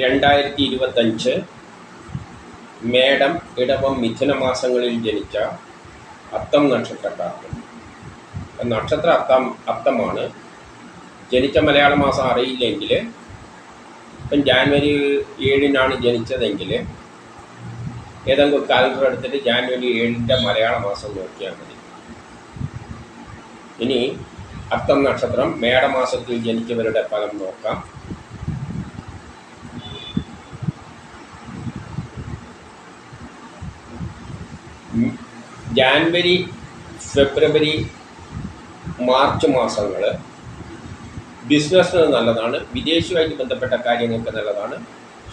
രണ്ടായിരത്തി ഇരുപത്തഞ്ച് മേടം ഇടവം മിഥുന മാസങ്ങളിൽ ജനിച്ച അത്തം നക്ഷത്രക്കാർക്ക് നക്ഷത്ര അത്തം അത്തമാണ്. ജനിച്ച മലയാള മാസം അറിയില്ലെങ്കിൽ ഇപ്പം ജാനുവരി ഏഴിനാണ് ജനിച്ചതെങ്കിൽ ഏതെങ്കിലും കാലത്ത് എടുത്തിട്ട് ജാനുവരി ഏഴിന്റെ മലയാള മാസം നോക്കിയാൽ മതി. ഇനി അത്തം നക്ഷത്രം മേടമാസത്തിൽ ജനിച്ചവരുടെ ഫലം നോക്കാം. ജാനുവരി ഫെബ്രുവരി മാർച്ച് മാസങ്ങൾ ബിസിനസ്സിന് നല്ലതാണ് വിദേശവുമായിട്ട് ബന്ധപ്പെട്ട കാര്യങ്ങൾക്ക് നല്ലതാണ്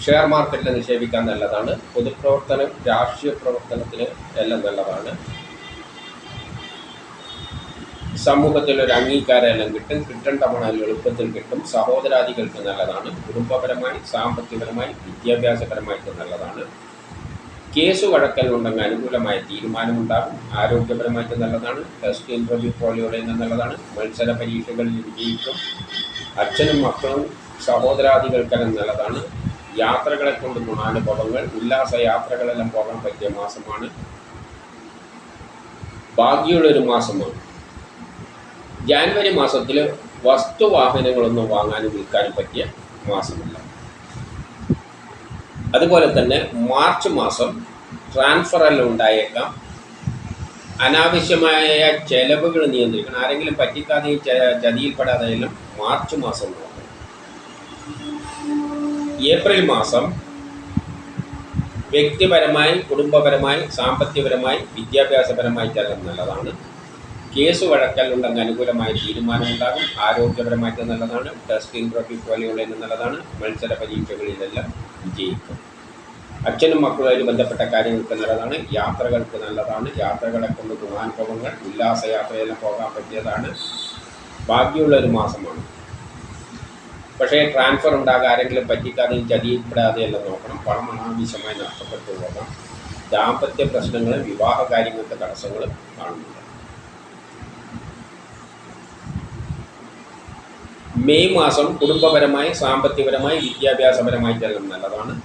ഷെയർ മാർക്കറ്റിൽ നിക്ഷേപിക്കാൻ നല്ലതാണ് പൊതുപ്രവർത്തനം രാഷ്ട്രീയ പ്രവർത്തനത്തിന് എല്ലാം നല്ലതാണ്. സമൂഹത്തിൽ ഒരു അംഗീകാരം എല്ലാം കിട്ടും കിട്ടേണ്ട പണം എളുപ്പത്തിൽ കിട്ടും സഹോദരാദികൾക്ക് നല്ലതാണ് കുടുംബപരമായി സാമ്പത്തികപരമായി വിദ്യാഭ്യാസപരമായിട്ട് നല്ലതാണ്. കേസ് വഴക്കലുണ്ടെങ്കിൽ അനുകൂലമായ തീരുമാനമുണ്ടാകും. ആരോഗ്യപരമായിട്ട് നല്ലതാണ്. ടെസ്റ്റ് ഇന്റർവ്യൂ പോലെയുള്ള നല്ലതാണ്. മത്സര പരീക്ഷകളിൽ വിജയിക്കും. അച്ഛനും മക്കളും സഹോദരാദികൾക്കെല്ലാം നല്ലതാണ്. യാത്രകളെ കൊണ്ട് ഗുണാനുഭവങ്ങൾ ഉല്ലാസ യാത്രകളെല്ലാം പോകാൻ പറ്റിയ മാസമാണ്. ഭാഗ്യമുള്ളൊരു മാസമാണ്. ജാനുവരി മാസത്തിൽ വസ്തുവാഹനങ്ങളൊന്നും വാങ്ങാനും വിൽക്കാനും പറ്റിയ മാസമല്ല. അതുപോലെ തന്നെ മാർച്ച് മാസം ട്രാൻസ്ഫർ എല്ലാം ഉണ്ടായേക്കാം. അനാവശ്യമായ ചെലവുകൾ നിയന്ത്രിക്കണം. ആരെങ്കിലും പറ്റിക്കാതെ ചതിയിൽപ്പെടാതായാലും മാർച്ച് മാസം നോക്കണം ഏപ്രിൽ മാസം വ്യക്തിപരമായി കുടുംബപരമായി സാമ്പത്തികപരമായി വിദ്യാഭ്യാസപരമായി ചെലവ് നല്ലതാണ്. കേസ് വഴക്കലുണ്ടെങ്കിൽ അനുകൂലമായ തീരുമാനമുണ്ടാകും ആരോഗ്യപരമായിട്ട് നല്ലതാണ്. ടെസ്റ്റ് പോലെയുള്ള നല്ലതാണ്. മത്സര പരീക്ഷകളിലെല്ലാം വിജയിക്കും. അച്ഛനും മക്കളുമായി ബന്ധപ്പെട്ട കാര്യങ്ങൾക്ക് നല്ലതാണ്. യാത്രകൾക്ക് നല്ലതാണ്. യാത്രകളെ കൊണ്ട് ഗുണാനുഭവങ്ങൾ ഉല്ലാസയാത്രയെല്ലാം പോകാൻ പറ്റിയതാണ്. ബാക്കിയുള്ള ഒരു മാസമാണ്. പക്ഷേ ട്രാൻസ്ഫർ ഉണ്ടാകാൻ ആരെങ്കിലും പറ്റിക്കാതെയും ചതിയിൽപ്പെടാതെ എല്ലാം നോക്കണം. പണം അനാവശ്യമായി നഷ്ടപ്പെട്ടു പോകാം ദാമ്പത്യ പ്രശ്നങ്ങൾ വിവാഹ കാര്യങ്ങൾക്ക് തടസ്സങ്ങൾ കാണുന്നുണ്ട്. മെയ് മാസം കുടുംബപരമായി സാമ്പത്തികപരമായി വിദ്യാഭ്യാസപരമായി വിദ്യാഭ്യാസപരമായിട്ടെല്ലാം നല്ലതാണ്.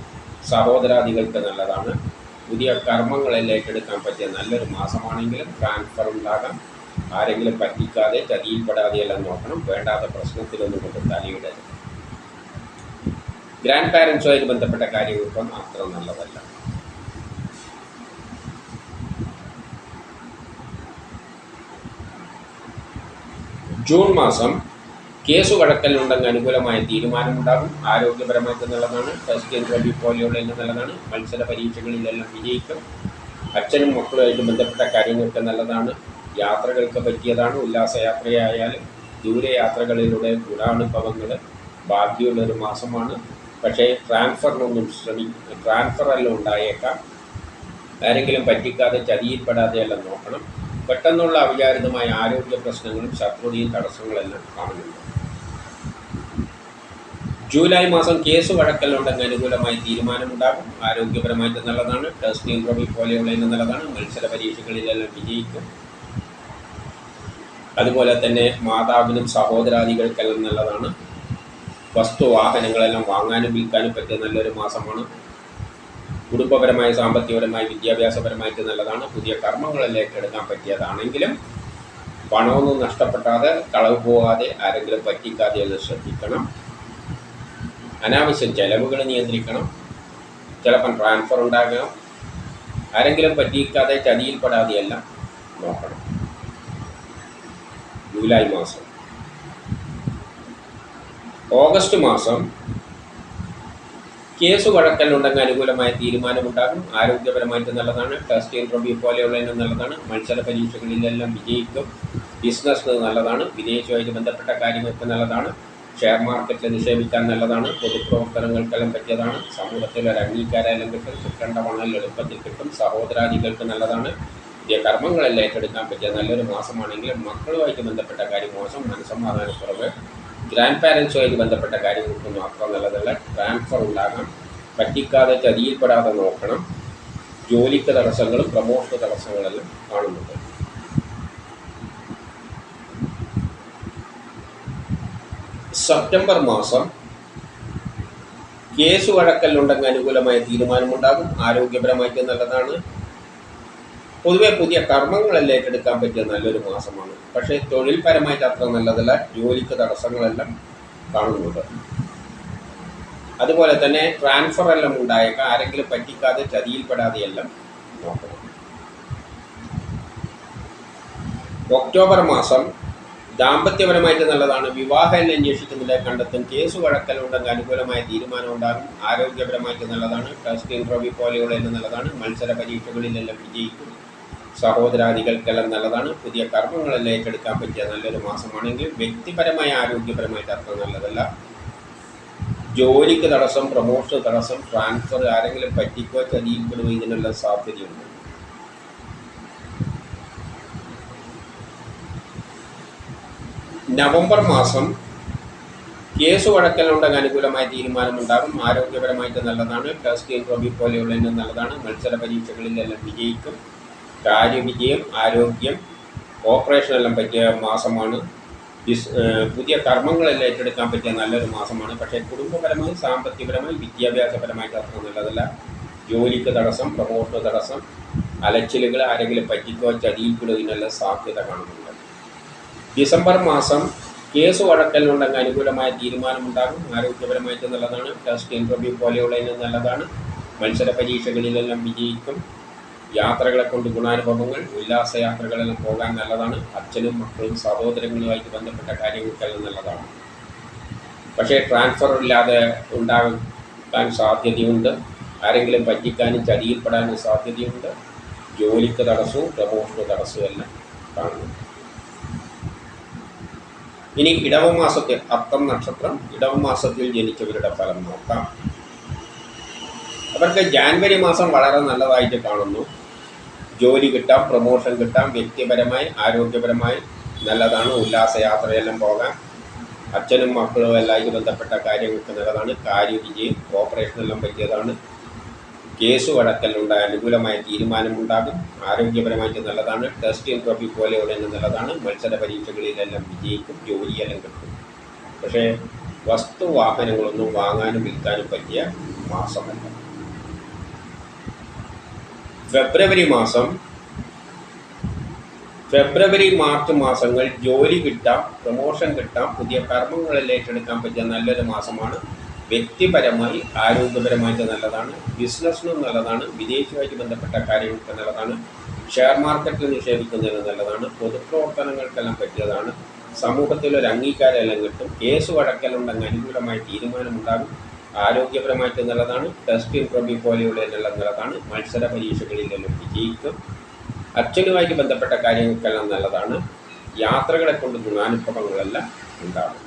സഹോദരാദികൾക്ക് നല്ലതാണ്. പുതിയ കർമ്മങ്ങളെല്ലാം ഏറ്റെടുക്കാൻ പറ്റിയ നല്ലൊരു മാസമാണെങ്കിലും ട്രാൻസ്ഫർ ഉണ്ടാകാം. ആരെങ്കിലും പറ്റിക്കാതെ ചതിയിൽപ്പെടാതെ എല്ലാം നോക്കണം. വേണ്ടാത്ത പ്രശ്നത്തിലൊന്നും കൊണ്ട് തലയിടരുത്. ഗ്രാൻഡ് പാരൻസുമായിട്ട് ബന്ധപ്പെട്ട കാര്യങ്ങൾക്കൊന്നും അത്ര നല്ലതല്ല. ജൂൺ മാസം കേസ് വഴക്കലിനുണ്ടെങ്കിൽ അനുകൂലമായ തീരുമാനമുണ്ടാകും. ആരോഗ്യപരമായിട്ട് നല്ലതാണ് ടെസ്റ്റ് ഇന്റർവ്യൂ പോലെയുള്ള നല്ലതാണ് മത്സര പരീക്ഷകളിലെല്ലാം വിജയിക്കും. അച്ഛനും മക്കളുമായിട്ട് ബന്ധപ്പെട്ട കാര്യങ്ങൾക്ക് നല്ലതാണ്. യാത്രകൾക്ക് പറ്റിയതാണ്. ഉല്ലാസയാത്രയായാലും ദൂരയാത്രകളിലൂടെ ഗുണാനുഭവങ്ങൾ ബാക്കിയുള്ളൊരു മാസമാണ്. പക്ഷേ ട്രാൻസ്ഫറിനൊന്നും ശ്രമി ട്രാൻസ്ഫറെല്ലാം ഉണ്ടായേക്കാം. ആരെങ്കിലും പറ്റിക്കാതെ ചതിയിൽപ്പെടാതെ എല്ലാം നോക്കണം. പെട്ടെന്നുള്ള അവിചാരിതമായ ആരോഗ്യ പ്രശ്നങ്ങളും ശത്രുതയും തടസ്സങ്ങളെല്ലാം കാണുന്നുണ്ട്. ജൂലൈ മാസം കേസ് വഴക്കലുണ്ടെങ്കിൽ അനുകൂലമായി തീരുമാനമുണ്ടാകും. ആരോഗ്യപരമായിട്ട് നല്ലതാണ്. ടെസ്റ്റിംഗ് ഇന്റർവ്യൂ പോലെയുള്ള നല്ലതാണ്. മത്സര പരീക്ഷകളിലെല്ലാം വിജയിക്കും. അതുപോലെ തന്നെ മാതാവിനും സഹോദരാദികൾക്കെല്ലാം നല്ലതാണ്. വസ്തു വാഹനങ്ങളെല്ലാം വാങ്ങാനും വിൽക്കാനും പറ്റിയ നല്ലൊരു മാസമാണ്. കുടുംബപരമായി സാമ്പത്തികപരമായി വിദ്യാഭ്യാസപരമായിട്ട് നല്ലതാണ്. പുതിയ കർമ്മങ്ങളിലേക്ക് എടുക്കാൻ പറ്റിയതാണെങ്കിലും പണമൊന്നും നഷ്ടപ്പെടാതെ കളവ് പോകാതെ ആരെങ്കിലും പറ്റിക്കാതെ അത് ശ്രദ്ധിക്കണം. അനാവശ്യം ചെലവുകൾ നിയന്ത്രിക്കണം. ചിലപ്പം ട്രാൻസ്ഫർ ഉണ്ടാകാം. ആരെങ്കിലും പറ്റിക്കാതെ ചതിയിൽപ്പെടാതെയെല്ലാം നോക്കണം. ജൂലൈ മാസം. ഓഗസ്റ്റ് മാസം കേസ് വഴക്കലുണ്ടെങ്കിൽ അനുകൂലമായ തീരുമാനമുണ്ടാകും. ആരോഗ്യപരമായിട്ട് നല്ലതാണ്. ടെസ്റ്റ് ഇന്റർവ്യൂ പോലെയുള്ള നല്ലതാണ്. മത്സര പരീക്ഷകളിലെല്ലാം വിജയിക്കും. ബിസിനസ് നല്ലതാണ്. വിദേശവുമായിട്ട് ബന്ധപ്പെട്ട കാര്യങ്ങൾക്ക് നല്ലതാണ്. ഷെയർ മാർക്കറ്റിൽ നിക്ഷേപിക്കാൻ നല്ലതാണ്. പൊതുപ്രവർത്തനങ്ങൾക്കെല്ലാം പറ്റിയതാണ്. സമൂഹത്തിൽ ഒരു അംഗീകാരം കിട്ടും. കിട്ടേണ്ട പണം എളുപ്പത്തിൽ കിട്ടും. സഹോദരാദികൾക്ക് നല്ലതാണ്. പുതിയ കർമ്മങ്ങളെല്ലാം ഏറ്റെടുക്കാൻ പറ്റിയ നല്ലൊരു മാസമാണെങ്കിലും മക്കളുമായിട്ട് ബന്ധപ്പെട്ട കാര്യം മോശം. മനസ്സമാധാനക്കുറവ്. ഗ്രാൻഡ് പാരൻസുമായിട്ട് ബന്ധപ്പെട്ട കാര്യങ്ങൾക്ക് മാത്രം നല്ലതല്ല ട്രാൻസ്ഫർ ഉണ്ടാകാം. പറ്റിക്കാതെ ചതിയിൽപ്പെടാതെ നോക്കണം. ജോലിക്ക് തടസ്സങ്ങളും പ്രമോഷൻ തടസ്സങ്ങളെല്ലാം കാണുന്നുണ്ട്. സെപ്റ്റംബർ മാസം കേസ് വഴക്കലുണ്ടെങ്കിൽ അനുകൂലമായ തീരുമാനമുണ്ടാകും. ആരോഗ്യപരമായിട്ട് നല്ലതാണ്. പൊതുവെ പുതിയ കർമ്മങ്ങളെല്ലാം ഏറ്റെടുക്കാൻ പറ്റിയ നല്ലൊരു മാസമാണ്. പക്ഷേ തൊഴിൽപരമായിട്ട് അത്ര നല്ലതല്ല. ജോലിക്ക് തടസ്സങ്ങളെല്ലാം കാണുന്നുണ്ട്. അതുപോലെ തന്നെ ട്രാൻസ്ഫർ എല്ലാം ഉണ്ടായേക്കാം. ആരെങ്കിലും പറ്റിക്കാതെ ചതിയിൽപ്പെടാതെയെല്ലാം നോക്കണം. ഒക്ടോബർ മാസം ദാമ്പത്യപരമായിട്ട് നല്ലതാണ്. വിവാഹം എല്ലാം അന്വേഷിക്കുന്നില്ല കണ്ടെത്തും. കേസ് വഴക്കലുണ്ടെങ്കിൽ അനുകൂലമായ തീരുമാനം ഉണ്ടാകും. ആരോഗ്യപരമായിട്ട് നല്ലതാണ്. ടെസ്റ്റ് ഇൻട്രോവി പോലെയുള്ള എല്ലാം നല്ലതാണ്. മത്സര പരീക്ഷകളിലെല്ലാം വിജയിക്കും. സഹോദരാദികൾക്കെല്ലാം നല്ലതാണ്. പുതിയ കർമ്മങ്ങളെല്ലാം ഏറ്റെടുക്കാൻ പറ്റിയ നല്ലൊരു മാസമാണെങ്കിൽ വ്യക്തിപരമായ ആരോഗ്യപരമായിട്ട് അത്ര നല്ലതല്ല. ജോലിക്ക് തടസ്സം പ്രൊമോഷൻ തടസ്സം ട്രാൻസ്ഫർ ആരെങ്കിലും പറ്റിക്കോ ചതിയിൽപ്പെടുമോ ഇതിനുള്ള സാധ്യതയുണ്ട്. നവംബർ മാസം കേസ് വഴക്കലുണ്ടെങ്കിൽ അനുകൂലമായ തീരുമാനമുണ്ടാകും. ആരോഗ്യപരമായിട്ട് നല്ലതാണ്. ടെസ്റ്റ് ഇന്റർവ്യൂ പോലെയുള്ളതിന് നല്ലതാണ്. മത്സര പരീക്ഷകളിലെല്ലാം വിജയിക്കും. കാര്യവിജയം ആരോഗ്യം ഓപ്പറേഷനെല്ലാം പറ്റിയ മാസമാണ്. ബിസ് പുതിയ കർമ്മങ്ങളെല്ലാം ഏറ്റെടുക്കാൻ പറ്റിയ നല്ലൊരു മാസമാണ്. പക്ഷേ കുടുംബപരമായി സാമ്പത്തികപരമായി വിദ്യാഭ്യാസപരമായിട്ട് അത്ര നല്ലതല്ല. ജോലിക്ക് തടസ്സം പ്രമോഷന് തടസ്സം അലച്ചിലുകൾ ആരെങ്കിലും പറ്റിക്കോ ചതിയിൽപ്പെടുന്നതിനെല്ലാം സാധ്യത കാണുന്നുണ്ട്. ഡിസംബർ മാസം കേസ് വഴക്കലിനുണ്ടെങ്കിൽ അനുകൂലമായ തീരുമാനമുണ്ടാകും. ആരോഗ്യപരമായിട്ട് നല്ലതാണ്. ടെസ്റ്റ് ഇന്റർവ്യൂ പോലെയുള്ളതിന് നല്ലതാണ്. മത്സര പരീക്ഷകളിലെല്ലാം വിജയിക്കും. യാത്രകളെ കൊണ്ട് ഗുണാനുഭവങ്ങൾ ഉല്ലാസയാത്രകളെല്ലാം പോകാൻ നല്ലതാണ് അച്ഛനും മക്കളും സഹോദരങ്ങളുമായിട്ട് ബന്ധപ്പെട്ട കാര്യങ്ങൾക്കെല്ലാം നല്ലതാണ്. പക്ഷേ ട്രാൻസ്ഫർ ഇല്ലാതെ ഉണ്ടാകാൻ സാധ്യതയുണ്ട്. ആരെങ്കിലും പറ്റിക്കാനും ചതിയിൽപ്പെടാനും സാധ്യതയുണ്ട്. ജോലിക്ക് തടസ്സവും പ്രമോഷന് തടസ്സവും എല്ലാം കാണുന്നു. ഇനി ഇടവ മാസത്തിൽ അത്തം നക്ഷത്രം ഇടവ മാസത്തിൽ ജനിച്ചവരുടെ ഫലം നോക്കാം. അവർക്ക് ജാൻവരി മാസം വളരെ നല്ലതായിട്ട് കാണുന്നു. ജോലി കിട്ടാം പ്രൊമോഷൻ കിട്ടാം വ്യക്തിപരമായി ആരോഗ്യപരമായി നല്ലതാണ് ഉല്ലാസയാത്രയെല്ലാം പോകാം. അച്ഛനും മക്കളും എല്ലാമായി ബന്ധപ്പെട്ട കാര്യങ്ങൾക്ക് നല്ലതാണ്. കാര്യവിജയം ഓപ്പറേഷനെല്ലാം പറ്റിയതാണ്. കേസ് വഴക്കലുണ്ടായ അനുകൂലമായ തീരുമാനമുണ്ടാകും. ആരോഗ്യപരമായിട്ട് നല്ലതാണ്. ടെസ്റ്റ് ഇന്റർവ്യൂ പോലെയുള്ള നല്ലതാണ്. മത്സര പരീക്ഷകളിലെല്ലാം വിജയിക്കും ജോലിയെല്ലാം കിട്ടും. പക്ഷേ വസ്തു വാഹനങ്ങളൊന്നും വാങ്ങാനും വിൽക്കാനും പറ്റിയ മാസമല്ല. ഫെബ്രുവരി മാസം ഫെബ്രുവരി മാർച്ച് മാസങ്ങൾ ജോലി കിട്ടാം പ്രൊമോഷൻ കിട്ടാം പുതിയ കർമ്മങ്ങളിൽ ഏറ്റെടുക്കാൻ പറ്റിയ നല്ലൊരു മാസമാണ്. വ്യക്തിപരമായി ആരോഗ്യപരമായിട്ട് നല്ലതാണ് ബിസിനസ്സിനും നല്ലതാണ് വിദേശവുമായിട്ട് ബന്ധപ്പെട്ട കാര്യങ്ങൾക്ക് നല്ലതാണ് ഷെയർ മാർക്കറ്റിൽ നിക്ഷേപിക്കുന്നതിന് നല്ലതാണ് പൊതുപ്രവർത്തനങ്ങൾക്കെല്ലാം പറ്റിയതാണ് സമൂഹത്തിൽ ഒരു അംഗീകാരമെല്ലാം കിട്ടും കേസ് വഴക്കലുണ്ടെങ്കിൽ അനുകൂലമായ തീരുമാനമുണ്ടാകും ആരോഗ്യപരമായിട്ട് നല്ലതാണ്. ടെസ്റ്റ് ഇൻട്രോബി പോലെയുള്ള എല്ലാം നല്ലതാണ്. മത്സര പരീക്ഷകളിലെല്ലാം വിജയിക്കും. അച്ഛനുമായിട്ട് ബന്ധപ്പെട്ട കാര്യങ്ങൾക്കെല്ലാം നല്ലതാണ്. യാത്രകളെ കൊണ്ട് ഗുണാനുഭവങ്ങളെല്ലാം ഉണ്ടാകും.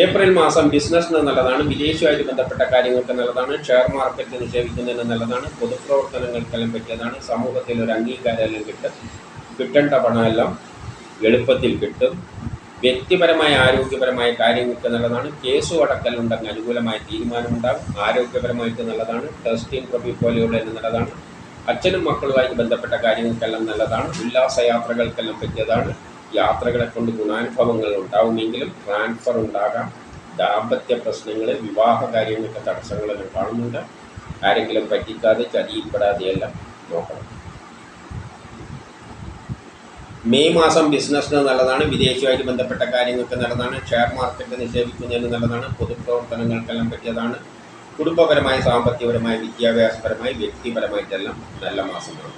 ഏപ്രിൽ മാസം ബിസിനസ്സിന് നല്ലതാണ്. വിദേശവുമായിട്ട് ബന്ധപ്പെട്ട കാര്യങ്ങൾക്ക് നല്ലതാണ്. ഷെയർ മാർക്കറ്റ് നിക്ഷേപിക്കുന്നതിന് നല്ലതാണ്. പൊതുപ്രവർത്തനങ്ങൾക്കെല്ലാം പറ്റിയതാണ്. സമൂഹത്തിൽ ഒരു അംഗീകാരമെല്ലാം കിട്ടും. കിട്ടേണ്ട പണമെല്ലാം എളുപ്പത്തിൽ കിട്ടും. വ്യക്തിപരമായ ആരോഗ്യപരമായ കാര്യങ്ങൾക്ക് നല്ലതാണ്. കേസ് അടക്കലുണ്ടെങ്കിൽ അനുകൂലമായ തീരുമാനമുണ്ടാകും. ആരോഗ്യപരമായിട്ട് നല്ലതാണ്. ടെസ്റ്റ് പ്രൊബി പോലെയുള്ള നല്ലതാണ്. അച്ഛനും മക്കളുമായിട്ട് ബന്ധപ്പെട്ട കാര്യങ്ങൾക്കെല്ലാം നല്ലതാണ്. ഉല്ലാസയാത്രകൾക്കെല്ലാം പറ്റിയതാണ്. യാത്രകളെ കൊണ്ട് ഗുണാനുഭവങ്ങൾ ഉണ്ടാവുമെങ്കിലും ട്രാൻസ്ഫർ ഉണ്ടാകാം. ദാമ്പത്യ പ്രശ്നങ്ങൾ വിവാഹ കാര്യങ്ങൾക്ക് തടസ്സങ്ങളെല്ലാം കാണുന്നുണ്ട്. ആരെങ്കിലും പറ്റിക്കാതെ ചതിയിൽപ്പെടാതെയെല്ലാം നോക്കണം. മെയ് മാസം ബിസിനസ്സിന് നല്ലതാണ് വിദേശവുമായിട്ട് ബന്ധപ്പെട്ട കാര്യങ്ങൾക്ക് നല്ലതാണ് ഷെയർ മാർക്കറ്റ് നിക്ഷേപിക്കുന്നതിന് നല്ലതാണ് പൊതുപ്രവർത്തനങ്ങൾക്കെല്ലാം പറ്റിയതാണ്. കുടുംബപരമായി സാമ്പത്തികപരമായി വിദ്യാഭ്യാസപരമായി വ്യക്തിപരമായിട്ടെല്ലാം നല്ല മാസമാണ്.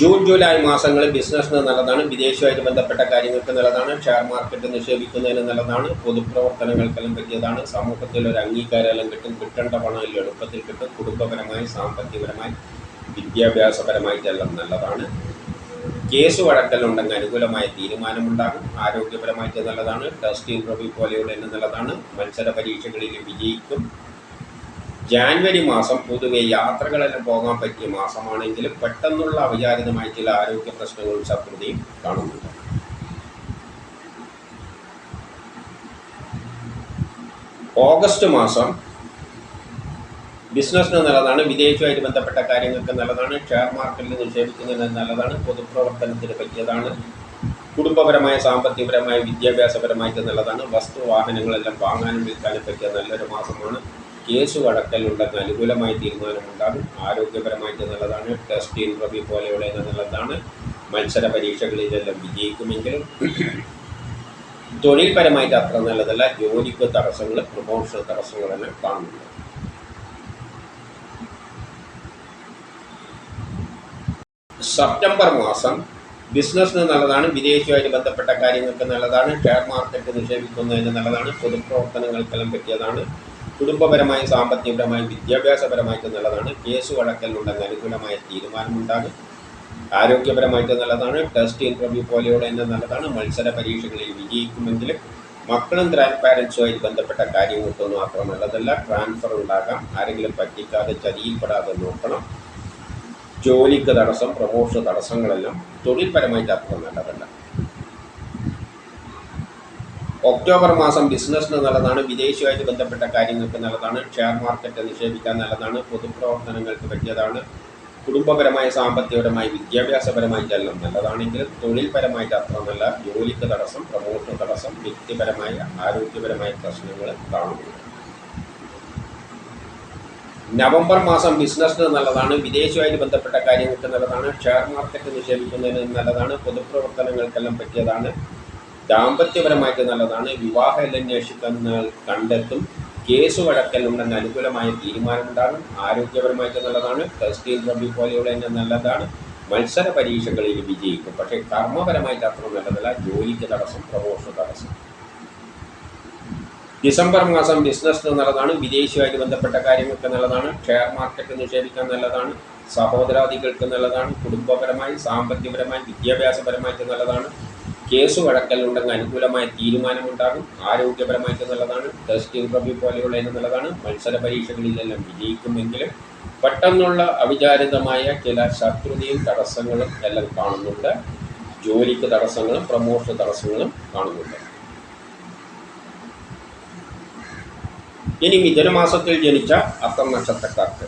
ജൂൺ ജൂലൈ മാസങ്ങളിൽ ബിസിനസ്സിന് നല്ലതാണ് വിദേശവുമായിട്ട് ബന്ധപ്പെട്ട കാര്യങ്ങൾക്ക് നല്ലതാണ് ഷെയർ മാർക്കറ്റ് നിക്ഷേപിക്കുന്നതിന് നല്ലതാണ് പൊതുപ്രവർത്തനങ്ങൾക്കെല്ലാം പറ്റിയതാണ്. സമൂഹത്തിൽ ഒരു അംഗീകാരമെല്ലാം കിട്ടും കിട്ടേണ്ട പണം എളുപ്പത്തിൽ കിട്ടും കുടുംബപരമായി സാമ്പത്തികപരമായി വിദ്യാഭ്യാസപരമായിട്ടെല്ലാം നല്ലതാണ്. കേസ് വഴക്കലുണ്ടെങ്കിൽ അനുകൂലമായ തീരുമാനമുണ്ടാകും. ആരോഗ്യപരമായിട്ട് നല്ലതാണ്. ടെസ്റ്റ് ഇൻട്രവ്യൂ പോലെയുള്ള നല്ലതാണ്. മത്സര പരീക്ഷകളിൽ വിജയിക്കും. ജാനുവരി മാസം പൊതുവെ യാത്രകളെല്ലാം പോകാൻ പറ്റിയ മാസമാണെങ്കിലും പെട്ടെന്നുള്ള അവിചാരിതമായ ചില ആരോഗ്യ പ്രശ്നങ്ങളും ശത്രുതയും കാണുന്നുണ്ട്. ഓഗസ്റ്റ് മാസം ബിസിനസ്സിന് നല്ലതാണ് വിദേശവുമായിട്ട് ബന്ധപ്പെട്ട കാര്യങ്ങൾക്ക് നല്ലതാണ് ഷെയർ മാർക്കറ്റിൽ നിക്ഷേപിക്കുന്നതിന് നല്ലതാണ് പൊതുപ്രവർത്തനത്തിന് പറ്റിയതാണ് കുടുംബപരമായ സാമ്പത്തികപരമായ വിദ്യാഭ്യാസപരമായിട്ട് നല്ലതാണ് വസ്തു വാഹനങ്ങളെല്ലാം വാങ്ങാനും വിൽക്കാനും പറ്റിയ നല്ലൊരു മാസമാണ്. കേസ് വഴക്കലുണ്ടെന്ന് അനുകൂലമായ തീരുമാനമുണ്ടാകും ആരോഗ്യപരമായിട്ട് നല്ലതാണ് ടെസ്റ്റ് ഇൻട്രവ്യൂ പോലെയുള്ള നല്ലതാണ് മത്സര പരീക്ഷകളിലെല്ലാം വിജയിക്കുമെങ്കിലും തൊഴിൽപരമായിട്ട് അത്ര നല്ലതല്ല ജോലിക്ക് തടസ്സങ്ങൾ പ്രൊമോഷൻ തടസ്സങ്ങളെല്ലാം കാണുന്നുണ്ട്. സെപ്റ്റംബർ മാസം ബിസിനസ്സിന് നല്ലതാണ് വിദേശവുമായിട്ട് ബന്ധപ്പെട്ട കാര്യങ്ങൾക്ക് നല്ലതാണ് ഷെയർ മാർക്കറ്റ് നിക്ഷേപിക്കുന്നതിന് നല്ലതാണ് പൊതുപ്രവർത്തനങ്ങൾക്കെല്ലാം പറ്റിയതാണ് കുടുംബപരമായും സാമ്പത്തികപരമായും വിദ്യാഭ്യാസപരമായിട്ട് നല്ലതാണ് കേസ് വഴക്കലിനുണ്ടെങ്കിൽ അനുകൂലമായ തീരുമാനമുണ്ടാണ് ആരോഗ്യപരമായിട്ട് നല്ലതാണ് ടെസ്റ്റ് ഇന്റർവ്യൂ പോലെയുള്ള തന്നെ നല്ലതാണ് മത്സര പരീക്ഷകളിൽ വിജയിക്കുമെങ്കിലും മക്കളും ഗ്രാൻഡ് ബന്ധപ്പെട്ട കാര്യങ്ങൾക്കൊന്നും അത്ര നല്ലതല്ല ട്രാൻസ്ഫർ ഉണ്ടാകാം ആരെങ്കിലും പറ്റിക്കാതെ ചതിയിൽപ്പെടാതെ നോക്കണം. ജോലിക്ക് തടസ്സം പ്രമോഷൻ തടസ്സങ്ങളെല്ലാം തൊഴിൽപരമായി അത്ര നല്ലതല്ല ഒക്ടോബർ മാസം ബിസിനസ്സിന് നല്ലതാണ് വിദേശവുമായിട്ട് ബന്ധപ്പെട്ട കാര്യങ്ങൾക്ക് നല്ലതാണ് ഷെയർ മാർക്കറ്റ് നിക്ഷേപിക്കാൻ നല്ലതാണ് പൊതുപ്രവർത്തനങ്ങൾക്ക് പറ്റിയതാണ് കുടുംബപരമായ സാമ്പത്തികപരമായി വിദ്യാഭ്യാസപരമായിട്ടെല്ലാം നല്ലതാണെങ്കിലും തൊഴിൽപരമായിട്ട് അത്ര നല്ല ജോലിക്ക് തടസ്സം പ്രമോഷൻ തടസ്സം വ്യക്തിപരമായ ആരോഗ്യപരമായ പ്രശ്നങ്ങൾ കാണുന്നുണ്ട്. നവംബർ മാസം ബിസിനസ്സിന് നല്ലതാണ് വിദേശവുമായിട്ട് ബന്ധപ്പെട്ട കാര്യങ്ങൾക്ക് നല്ലതാണ് ഷെയർ മാർക്കറ്റ് നിക്ഷേപിക്കുന്നതിന് നല്ലതാണ് പൊതുപ്രവർത്തനങ്ങൾക്കെല്ലാം പറ്റിയതാണ് ദാമ്പത്യപരമായിട്ട് നല്ലതാണ് വിവാഹം അന്വേഷിക്കുന്ന കണ്ടെത്തും കേസ് വഴക്കലുണ്ടെന്ന് അനുകൂലമായ തീരുമാനമുണ്ടാകും ആരോഗ്യപരമായിട്ട് നല്ലതാണ് ടെസ്റ്റീൽ റബി പോലെയുള്ള തന്നെ നല്ലതാണ് മത്സര പരീക്ഷകളിൽ വിജയിക്കും. പക്ഷേ കർമ്മപരമായിട്ട് അത്ര നല്ലതല്ല ജോലിക്ക് തടസ്സം പ്രമോഷന് തടസ്സം. ഡിസംബർ മാസം ബിസിനസ് നല്ലതാണ് വിദേശിയുമായിട്ട് ബന്ധപ്പെട്ട കാര്യങ്ങൾക്ക് നല്ലതാണ് ഷെയർ മാർക്കറ്റ് നിക്ഷേപിക്കാൻ നല്ലതാണ് സഹോദരാദികൾക്ക് നല്ലതാണ് കുടുംബപരമായി സാമ്പത്തികപരമായി വിദ്യാഭ്യാസപരമായിട്ട് നല്ലതാണ് കേസ് വഴക്കലുണ്ടെങ്കിൽ അനുകൂലമായ തീരുമാനമുണ്ടാകും ആരോഗ്യപരമായിട്ട് നല്ലതാണ് ടെസ്റ്റ് ഇന്റർവ്യൂ പോലെയുള്ള നല്ലതാണ് മത്സര പരീക്ഷകളിലെല്ലാം വിജയിക്കുമെങ്കിലും പെട്ടെന്നുള്ള അവിചാരിതമായ ചില ശത്രുതയും തടസ്സങ്ങളും എല്ലാം കാണുന്നുണ്ട് ജോലിക്ക് തടസ്സങ്ങളും പ്രമോഷൻ തടസ്സങ്ങളും കാണുന്നുണ്ട്. ഇനി മിഥുനമാസത്തിൽ ജനിച്ച അത്തം നക്ഷത്രക്കാർക്ക്.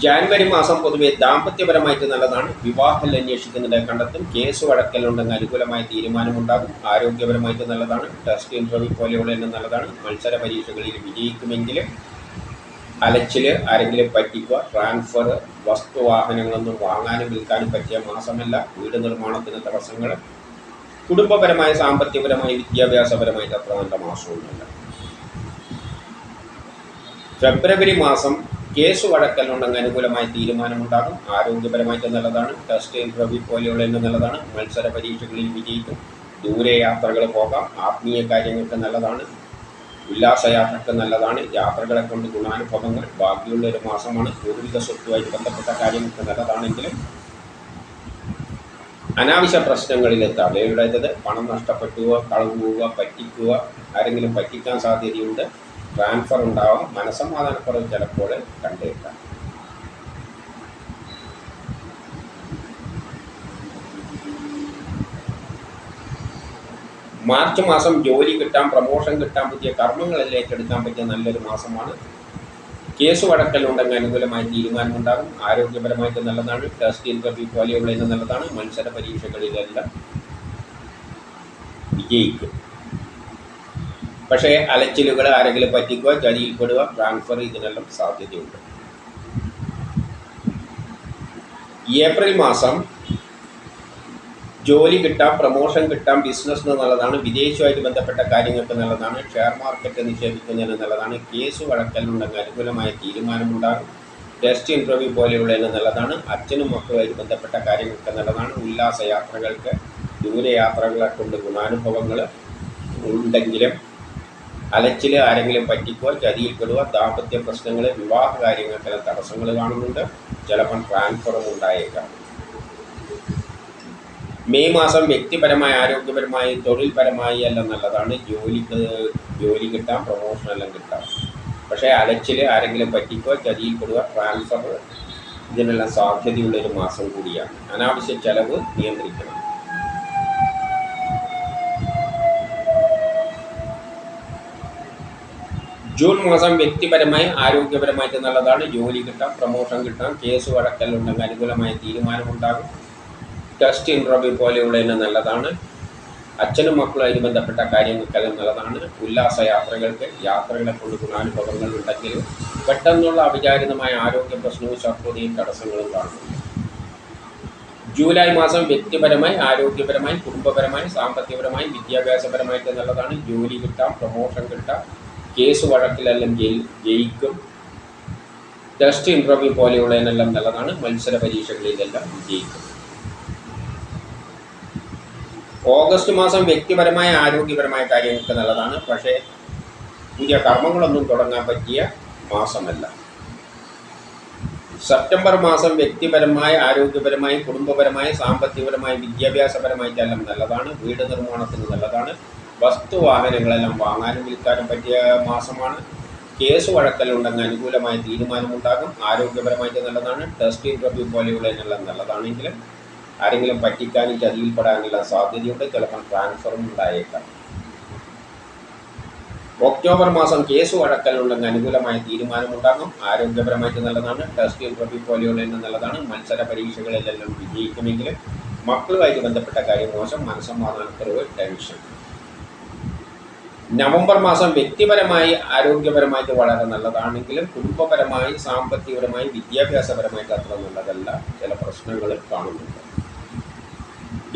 ജാനുവരി മാസം പൊതുവെ ദാമ്പത്യപരമായിട്ട് നല്ലതാണ്. വിവാഹം അന്വേഷിക്കുന്നതിനെ കണ്ടെത്തും. കേസ് വഴക്കലുണ്ടെന്ന് അനുകൂലമായ തീരുമാനമുണ്ടാകും. ആരോഗ്യപരമായിട്ട് നല്ലതാണ്. ടെസ്റ്റ് ഇന്റർവ്യൂ പോലെയുള്ള എല്ലാം നല്ലതാണ്. മത്സര പരീക്ഷകളിൽ വിജയിക്കുമെങ്കിലും അലച്ചിൽ ആരെങ്കിലും പറ്റിക്കുക. ട്രാൻസ്ഫർ വസ്തുവാഹനങ്ങളൊന്നും വാങ്ങാനും വിൽക്കാനും പറ്റിയ മാസമല്ല. വീട് നിർമ്മാണത്തിന് തടസ്സങ്ങൾ കുടുംബപരമായ സാമ്പത്തികപരമായ വിദ്യാഭ്യാസപരമായിട്ട് അത്ര നല്ല മാസമൊന്നുമില്ല ഫെബ്രുവരി മാസം കേസ് വഴക്കലുണ്ടെങ്കിൽ അനുകൂലമായ തീരുമാനമുണ്ടാകും. ആരോഗ്യപരമായിട്ട് നല്ലതാണ്. ടെസ്റ്റ് ഇൻട്രവ്യൂ പോലെയുള്ള നല്ലതാണ്. മത്സര പരീക്ഷകളിൽ വിജയിക്കും. ദൂരയാത്രകൾ പോകാം. ആത്മീയ കാര്യങ്ങൾക്ക് നല്ലതാണ്. ഉല്ലാസയാത്രയ്ക്ക് നല്ലതാണ്. യാത്രകളെ കൊണ്ട് ഗുണാനുഭവങ്ങൾ. ബാക്കിയുള്ള ഒരു മാസമാണ്. പൂർവിക സ്വത്തുമായിട്ട് ബന്ധപ്പെട്ട കാര്യങ്ങൾക്ക് നല്ലതാണെങ്കിലും അനാവശ്യ പ്രശ്നങ്ങളിൽ തലയുടേത് പണം നഷ്ടപ്പെട്ടുക കളവ് പോവുക പറ്റിക്കുക ആരെങ്കിലും പറ്റിക്കാൻ സാധ്യതയുണ്ട്. ട്രാൻസ്ഫർ ഉണ്ടാവാം. മനസ്സമാധാനക്കുറവ് ചിലപ്പോൾ കണ്ടേക്കാം. മാർച്ച് മാസം ജോലി കിട്ടാൻ പ്രമോഷൻ കിട്ടാൻ പറ്റിയ കർമ്മങ്ങളെല്ലാം ഏറ്റെടുക്കാൻ പറ്റിയ നല്ലൊരു മാസമാണ്. കേസ് വഴക്കലുണ്ടെങ്കിൽ അനുകൂലമായ തീരുമാനമുണ്ടാകും. ആരോഗ്യപരമായിട്ട് നല്ലതാണ് ടെസ്റ്റ് ഇന്റർവ്യൂ പോലെയുള്ള ഇന്ന് നല്ലതാണ്. മത്സര പരീക്ഷകളിലെല്ലാം വിജയിക്കും. പക്ഷേ അലച്ചിലുകൾ ആരെങ്കിലും പറ്റിക്കുക ചതിയിൽപ്പെടുക ട്രാൻസ്ഫർ ഇതിനെല്ലാം സാധ്യതയുണ്ട്. ഏപ്രിൽ മാസം ജോലി കിട്ടാം പ്രമോഷൻ കിട്ടാം ബിസിനസ് എന്നുള്ളതാണ് വിദേശവുമായിട്ട് ബന്ധപ്പെട്ട കാര്യങ്ങൾക്ക് നല്ലതാണ് ഷെയർ മാർക്കറ്റ് നിക്ഷേപിക്കുന്നതിന് നല്ലതാണ് കേസ് വഴക്കലിനുണ്ടെങ്കിൽ അനുകൂലമായ തീരുമാനമുണ്ടാകും ടെസ്റ്റ് ഇന്റർവ്യൂ പോലെയുള്ളതിന് നല്ലതാണ് അച്ഛനും മക്കളുമായിട്ട് ബന്ധപ്പെട്ട കാര്യങ്ങൾക്ക് നല്ലതാണ് ഉല്ലാസ യാത്രകൾക്ക് ദൂരയാത്രകളെ കൊണ്ട് ഗുണാനുഭവങ്ങൾ ഉണ്ടെങ്കിലും അലച്ചിൽ ആരെങ്കിലും പറ്റിക്കോ ചതിയിൽപ്പെടുക ദാമ്പത്യ പ്രശ്നങ്ങൾ വിവാഹ കാര്യങ്ങൾക്കെല്ലാം തടസ്സങ്ങൾ കാണുന്നുണ്ട് ചിലപ്പം ട്രാൻസ്ഫറും ഉണ്ടായേക്കാം. മെയ് മാസം വ്യക്തിപരമായി ആരോഗ്യപരമായി തൊഴിൽപരമായി എല്ലാം നല്ലതാണ്. ജോലിക്ക് ജോലി കിട്ടാം പ്രൊമോഷൻ എല്ലാം കിട്ടാം. പക്ഷേ അലച്ചിൽ ആരെങ്കിലും പറ്റിക്കുക ചതിയിൽപ്പെടുക ട്രാൻസ്ഫർ ഇതിനെല്ലാം സാധ്യതയുള്ളൊരു മാസം കൂടിയാണ്. അനാവശ്യ ചെലവ് നിയന്ത്രിക്കണം. ജൂൺ മാസം വ്യക്തിപരമായി ആരോഗ്യപരമായിട്ട് നല്ലതാണ്. ജോലി കിട്ടാം പ്രൊമോഷൻ കിട്ടാം കേസ് വഴക്കെല്ലാം ഉണ്ടെങ്കിൽ അനുകൂലമായ തീരുമാനമുണ്ടാകും. ടെസ്റ്റ് ഇന്റർവ്യൂ പോലെയുള്ളതിന് നല്ലതാണ്. അച്ഛനും മക്കളുമായി ബന്ധപ്പെട്ട കാര്യങ്ങൾക്കെല്ലാം നല്ലതാണ്. ഉല്ലാസ യാത്രകൾക്ക് യാത്രകളെ കൊണ്ട് ഗുണാനുഭവങ്ങൾ ഉണ്ടെങ്കിലും പെട്ടെന്നുള്ള അവിചാരിതമായ ആരോഗ്യ പ്രശ്നവും ശത്രുതയും തടസ്സങ്ങളും കാണുന്നു ജൂലൈ മാസം വ്യക്തിപരമായി ആരോഗ്യപരമായി കുടുംബപരമായി സാമ്പത്തികപരമായി വിദ്യാഭ്യാസപരമായിട്ട് നല്ലതാണ്. ജോലി കിട്ടാം പ്രൊമോഷൻ കിട്ടാം. കേസ് വഴക്കിലെല്ലാം ജയി ജയിക്കും. ടെസ്റ്റ് ഇന്റർവ്യൂ പോലെയുള്ളതിനെല്ലാം നല്ലതാണ്. മത്സര പരീക്ഷകളിലെല്ലാം വിജയിക്കും. ഓഗസ്റ്റ് മാസം വ്യക്തിപരമായ ആരോഗ്യപരമായ കാര്യങ്ങൾക്ക് നല്ലതാണ്. പക്ഷേ പുതിയ കർമ്മങ്ങളൊന്നും തുടങ്ങാൻ പറ്റിയ മാസമല്ല. സെപ്റ്റംബർ മാസം വ്യക്തിപരമായ ആരോഗ്യപരമായി കുടുംബപരമായി സാമ്പത്തികപരമായി വിദ്യാഭ്യാസപരമായിട്ടെല്ലാം നല്ലതാണ്. വീട് നിർമ്മാണത്തിന് നല്ലതാണ്. വസ്തുവാഹനങ്ങളെല്ലാം വാങ്ങാനും വിൽക്കാനും പറ്റിയ മാസമാണ്. കേസ് വഴക്കലുണ്ടെങ്കിൽ അനുകൂലമായ തീരുമാനമുണ്ടാകും. ആരോഗ്യപരമായിട്ട് നല്ലതാണ്. ടെസ്റ്റ് ഇന്റർവ്യൂ പോലെയുള്ളതിനെല്ലാം നല്ലതാണെങ്കിലും ആരെങ്കിലും പറ്റിക്കാനും ചതിയിൽപ്പെടാനുള്ള സാധ്യതയുണ്ട്. ചിലപ്പോൾ ട്രാൻസ്ഫറും ഉണ്ടായേക്കാം. ഒക്ടോബർ മാസം കേസ് വഴക്കലുണ്ടെങ്കിൽ അനുകൂലമായ തീരുമാനമുണ്ടാകും. ആരോഗ്യപരമായിട്ട് നല്ലതാണ്. ടെസ്റ്റ് ഇന്റർവ്യൂ പോലെയുള്ളതിന് നല്ലതാണ്. മത്സര പരീക്ഷകളിലെല്ലാം വിജയിക്കുമെങ്കിലും മക്കളുമായിട്ട് ബന്ധപ്പെട്ട കാര്യം മോശം. മനസ്സമാധാനക്കുറവ് ടെൻഷൻ നവംബർ മാസം വ്യക്തിപരമായി ആരോഗ്യപരമായിട്ട് വളരെ നല്ലതാണെങ്കിലും കുടുംബപരമായി സാമ്പത്തികപരമായി വിദ്യാഭ്യാസപരമായിട്ട് അത്ര നല്ലതല്ല. ചില പ്രശ്നങ്ങൾ കാണുന്നുണ്ട്.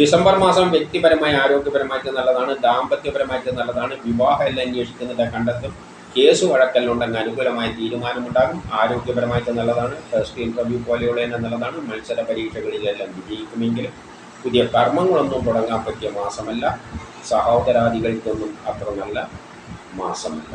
ഡിസംബർ മാസം വ്യക്തിപരമായി ആരോഗ്യപരമായിട്ട് നല്ലതാണ് ദാമ്പത്യപരമായിട്ട് നല്ലതാണ് വിവാഹം എല്ലാം അന്വേഷിക്കുന്നില്ല കണ്ടെത്തും കേസ് വഴക്കലുണ്ടെങ്കിൽ അനുകൂലമായ തീരുമാനമുണ്ടാകും ആരോഗ്യപരമായിട്ട് നല്ലതാണ് ഫസ്റ്റ് ഇന്റർവ്യൂ പോലെയുള്ള തന്നെ നല്ലതാണ് മത്സര പരീക്ഷകളിലെല്ലാം വിജയിക്കുമെങ്കിലും പുതിയ കർമ്മങ്ങളൊന്നും തുടങ്ങാൻ പറ്റിയ മാസമല്ല സഹോദരാദികൾക്കൊന്നും അത്ര നല്ല മാസമല്ല.